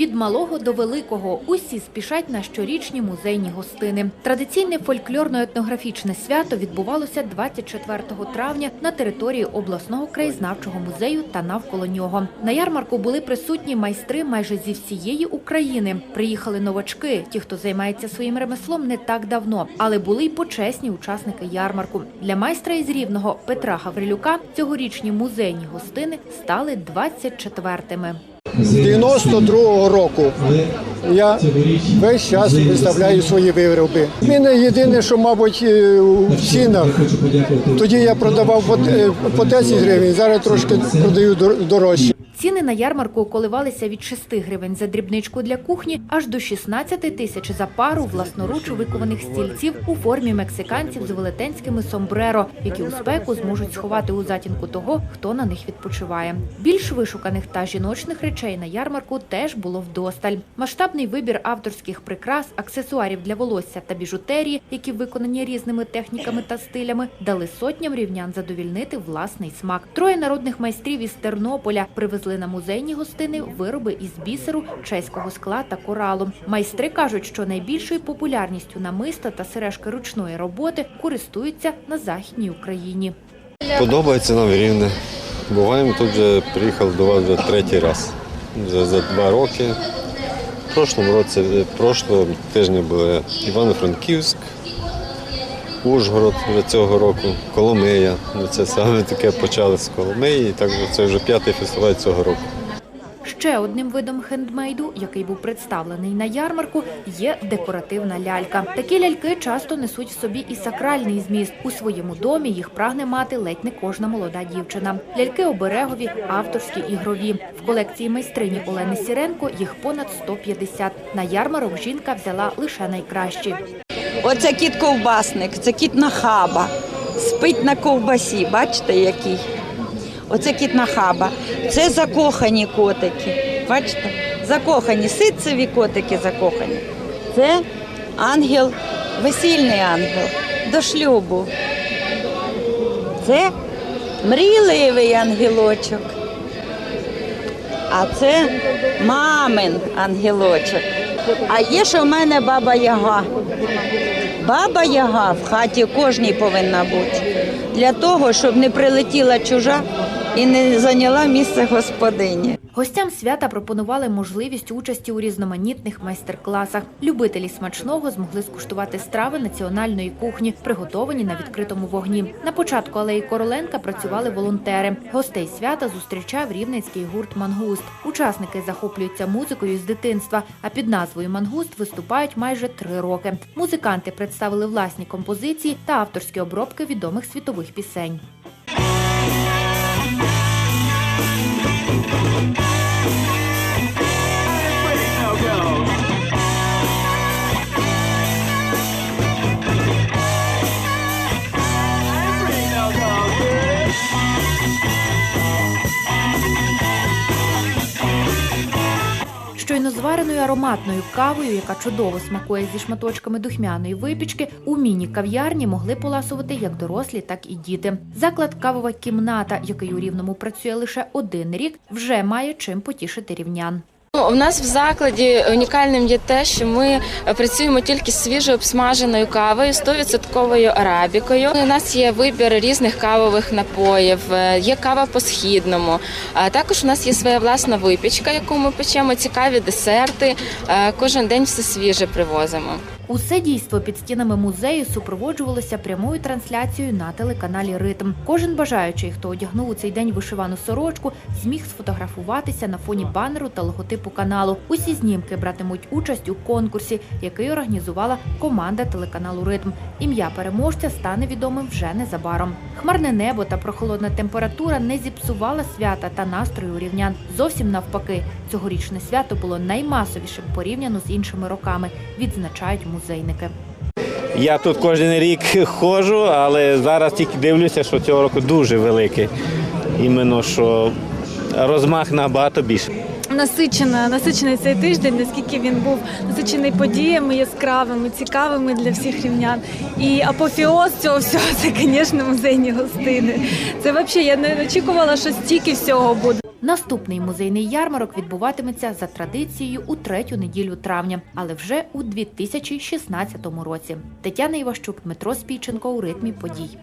Від малого до великого усі спішать на щорічні музейні гостини. Традиційне фольклорно-етнографічне свято відбувалося 24 травня на території обласного краєзнавчого музею та навколо нього. На ярмарку були присутні майстри майже зі всієї України. Приїхали новачки, ті, хто займається своїм ремеслом не так давно, але були й почесні учасники ярмарку. Для майстра із рівного Петра Гаврилюка цьогорічні музейні гостини стали 24-ми. З 92-го року я весь час виставляю свої вироби. Мене єдине, що, мабуть, в у цінах. Тоді я продавав по, е, 10 гривень, зараз трошки продаю дорожче. Ціни на ярмарку коливалися від 6 гривень за дрібничку для кухні аж до 16 тисяч за пару власноруч викованих стільців у формі мексиканців з велетенськими сомбреро, які у спеку зможуть сховати у затінку того, хто на них відпочиває. Більш вишуканих та жіночних речей на ярмарку теж було вдосталь. Масштабний вибір авторських прикрас, аксесуарів для волосся та біжутерії, які виконані різними техніками та стилями, дали сотням рівнян задовільнити власний смак. Троє народних майстрів із Тернополя привезли на музейні гостини вироби із бісеру, чеського скла та коралу. Майстри кажуть, що найбільшою популярністю намиста та сережки ручної роботи користуються на західній Україні. Подобається нам рівне. Буваємо тут вже приїхав до вас вже третій раз. Вже за два роки. В прошлому році, прошлого тижня були Івано-Франківськ, Ужгород вже цього року, Коломия. Ну, Це саме таке почали з Коломиї, і так це вже п'ятий фестиваль цього року. Ще одним видом хендмейду, який був представлений на ярмарку, є декоративна лялька. Такі ляльки часто несуть в собі і сакральний зміст. У своєму домі їх прагне мати ледь не кожна молода дівчина. Ляльки оберегові, авторські, ігрові. В колекції майстрині Олени Сіренко їх понад 150. На ярмарок жінка взяла лише найкращі. Оце кіт ковбасник, це кіт нахаба. Спить на ковбасі, бачите який? Оце кіт нахаба. Це закохані котики. Бачите? Закохані, ситцеві котики закохані. Це ангел, весільний ангел до шлюбу. Це мрійливий ангелочок. А це мамин ангелочок. А є ще в мене баба Яга. Баба Яга в хаті кожній повинна бути. Для того, щоб не прилетіла чужа і не зайняла місце господині. Гостям свята пропонували можливість участі у різноманітних майстер-класах. Любителі смачного змогли скуштувати страви національної кухні, приготовані на відкритому вогні. На початку алеї Короленка працювали волонтери. Гостей свята зустрічав рівненський гурт Мангуст. Учасники захоплюються музикою з дитинства, а під назвою Мангуст виступають майже три роки. Музиканти представили власні композиції та авторські обробки відомих світових пісень. Щойно звареною ароматною кавою, яка чудово смакує зі шматочками духмяної випічки, у міні-кав'ярні могли поласувати як дорослі, так і діти. Заклад кавова кімната, який у рівному працює лише один рік, вже має чим потішити рівнян. Ну, У нас в закладі унікальним є те, що ми працюємо тільки з свіжо обсмаженою кавою, 100% арабікою. У нас є вибір різних кавових напоїв, е, є кава по східному. А також у нас є своя власна випічка, яку ми печемо, цікаві десерти. Е, Кожен день все свіже привозимо. Усе дійство під стінами музею супроводжувалося прямою трансляцією на телеканалі Ритм. Кожен бажаючий, хто одягнув у цей день вишивану сорочку, зміг сфотографуватися на фоні банеру та логотипу каналу. Усі знімки братимуть участь у конкурсі, який організувала команда телеканалу Ритм. Ім'я переможця стане відомим вже незабаром. Хмарне небо та прохолодна температура не зіпсувала свята та настрою рівнян. Зовсім навпаки, цьогорічне свято було наймасовішим порівняно з іншими роками, відзначають музейники. Я тут кожен рік ходжу, але зараз тільки дивлюся, що цього року дуже великий. Іменно що розмах набагато більше. Насичена, насичений цей тиждень, наскільки він був насичений подіями яскравими, цікавими для всіх рівнян. І апофеоз цього всього це, звісно, музейні гостини. Це взагалі я не очікувала, що стільки всього буде. Наступний музейний ярмарок відбуватиметься за традицією у третю неділю травня, але вже у 2016 році. Тетяна Іващук, Дмитро Спіченко у ритмі подій.